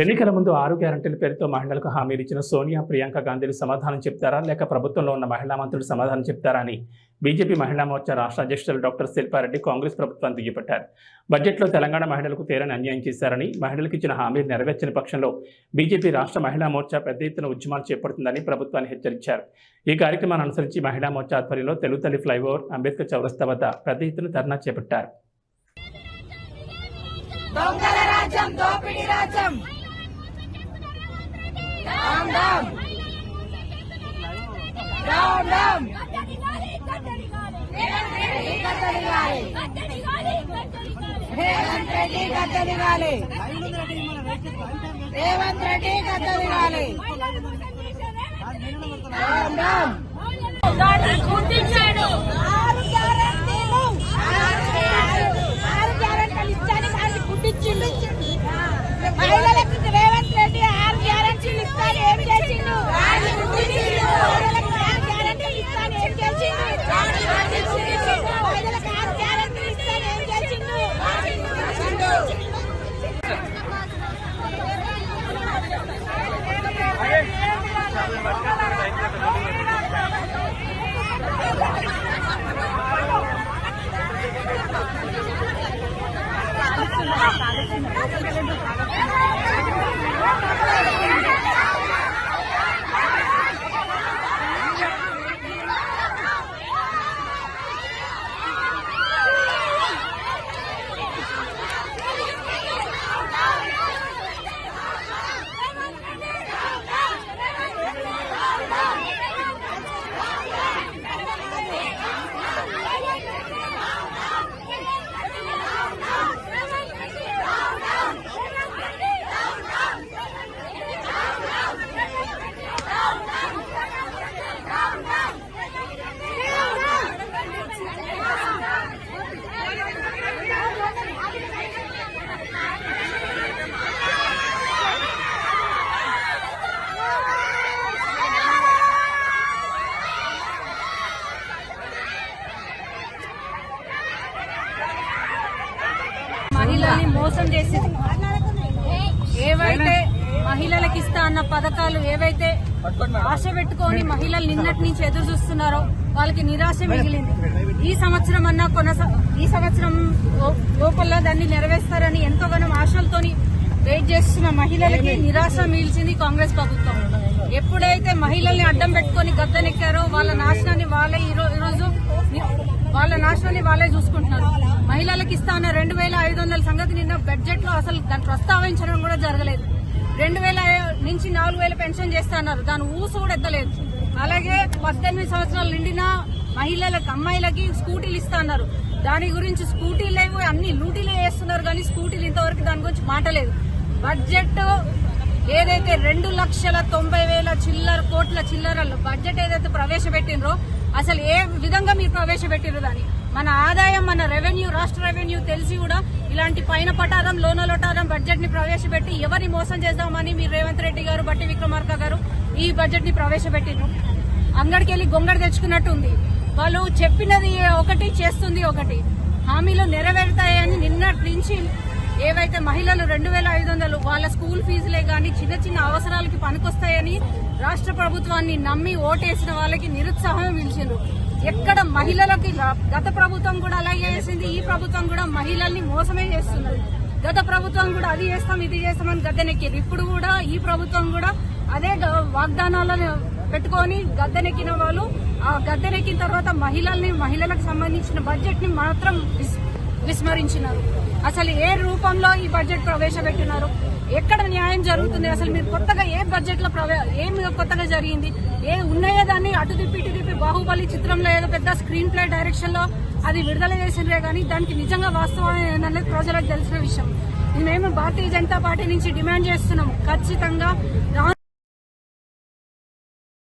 ఎన్నికల ముందు ఆరు గ్యారంటీల పేరుతో మహిళలకు హామీలు ఇచ్చిన సోనియా ప్రియాంక గాంధీలు సమాధానం చెప్తారా? లేక ప్రభుత్వంలో ఉన్న మహిళా మంత్రులు సమాధానం చెప్తారా అని బీజేపీ మహిళా మోర్చా రాష్ట్ర అధ్యక్షులు డాక్టర్ శిల్పారెడ్డి కాంగ్రెస్ ప్రభుత్వాన్ని దుయ్యబట్టారు. బడ్జెట్లో తెలంగాణ మహిళలకు తీరని అన్యాయం చేశారని మహిళలకు ఇచ్చిన హామీలు నెరవేర్చని పక్షంలో బీజేపీ రాష్ట్ర మహిళా మోర్చా పెద్ద ఎత్తున ఉద్యమాలు చేపడుతుందని ప్రభుత్వాన్ని హెచ్చరించారు. ఈ కార్యక్రమాన్ని అనుసరించి మహిళా మోర్చా ఆధ్వర్యంలో తెలుగు తల్లి ఫ్లైఓవర్ అంబేద్కర్ చౌరస్తా వద్ద పెద్ద ఎత్తున ధర్నా చేపట్టారు. దొంగల రాజ్యం దోపిడీ రాజ్యం. రామ్ రామ్ రామ్ రామ్ రేవంత్ రెడ్డి గద్దెదిగాలి రేవంత్ రెడ్డి గద్దెదిగాలి రామ్ రామ్ గుర్తించాడు మహిళల్ని మోసం చేసింది. ఏవైతే మహిళలకు ఇస్తా అన్న పథకాలు ఏవైతే ఆశ పెట్టుకొని మహిళలు నిన్నటి నుంచి ఎదురు చూస్తున్నారో వాళ్ళకి నిరాశ మిగిలింది. ఈ సంవత్సరం అన్నా కొనసా ఈ సంవత్సరం లోపల దాన్ని నెరవేరుస్తారని ఎంతోగానో ఆశలతోని వెయిట్ చేస్తున్న మహిళలకి నిరాశ మిగిల్చింది కాంగ్రెస్ ప్రభుత్వం. ఎప్పుడైతే మహిళల్ని అడ్డం పెట్టుకొని గద్దెనెక్కారో వాళ్ళ నాశనాన్ని వాళ్ళే ఈ ఈరోజు వాళ్ళ నాశనాన్ని వాళ్ళే చూసుకుంటున్నారు. మహిళలకు ఇస్తా అన్న రెండు వేల ఐదు వందల సంగతి నిన్న బడ్జెట్లో అసలు దాన్ని ప్రస్తావించడం కూడా జరగలేదు. రెండు వేల నుంచి నాలుగు వేల పెన్షన్ చేస్తా అన్నారు. దాని ఊసు కూడా ఎత్తలేదు. అలాగే పద్దెనిమిది సంవత్సరాలు నిండిన మహిళలకు అమ్మాయిలకి స్కూటీలు ఇస్తా అన్నారు. దాని గురించి స్కూటీలు లేవు అన్ని లూటీలే వేస్తున్నారు కానీ స్కూటీలు ఇంతవరకు దాని గురించి మాటలేదు బడ్జెట్ ఏదైతే రెండు లక్షల తొంభై వేల చిల్లర కోట్ల చిల్లరలు బడ్జెట్ ఏదైతే ప్రవేశపెట్టినరో అసలు ఏ విధంగా మీరు ప్రవేశపెట్టినరు దాన్ని? మన ఆదాయం మన రెవెన్యూ రాష్ట్ర రెవెన్యూ తెలిసి కూడా ఇలాంటి పైన పటారం లోన లోటారం బడ్జెట్ని ప్రవేశపెట్టి ఎవరిని మోసం చేద్దామని మీరు రేవంత్ రెడ్డి గారు బట్టి విక్రమార్క గారు ఈ బడ్జెట్ని ప్రవేశపెట్టిండ్రు అంగడికెళ్ళి గొంగడి తెచ్చుకున్నట్టు ఉంది వాళ్ళు చెప్పినది ఒకటి చేస్తుంది ఒకటి. హామీలు నెరవేరుతాయని నిన్నటి నుంచి ఏవైతే మహిళలు రెండు వేల ఐదు వందలు వాళ్ళ స్కూల్ ఫీజులే గాని చిన్న చిన్న అవసరాలకి పనికొస్తాయని రాష్ట్ర ప్రభుత్వాన్ని నమ్మి ఓటేసిన వాళ్ళకి నిరుత్సాహం పిలిచిండ్రు ఎక్కడ మహిళలకి గత ప్రభుత్వం కూడా అలాగే చేసింది ఈ ప్రభుత్వం కూడా మహిళల్ని మోసమే చేస్తున్నది. గత ప్రభుత్వం కూడా అది చేస్తాం ఇది చేస్తామని గద్దెనెక్కింది. ఇప్పుడు కూడా ఈ ప్రభుత్వం కూడా అదే వాగ్దానాలను పెట్టుకొని గద్దెనెక్కిన వాళ్ళు ఆ గద్దెనెక్కిన తర్వాత మహిళల్ని మహిళలకు సంబంధించిన బడ్జెట్ని మాత్రం విస్మరించినారు. అసలు ఏ రూపంలో ఈ బడ్జెట్ ప్రవేశపెట్టినారు? ఎక్కడ న్యాయం జరుగుతుంది? అసలు మీరు కొత్తగా ఏ బడ్జెట్లో ప్రవే- ఏం కొత్తగా జరిగింది? ఏ ఉన్నాయో దాన్ని అటు తిప్పి ఇటు తిప్పి బాహుబలి చిత్రంలో ఏదో పెద్ద స్క్రీన్ ప్లే డైరెక్షన్లో అది విడుదల చేసిండ్రే కానీ దానికి నిజంగా వాస్తవం ఏందనేది ప్రజలకు తెలిసిన విషయం. మేము భారతీయ జనతా పార్టీ నుంచి డిమాండ్ చేస్తున్నాం ఖచ్చితంగా రా-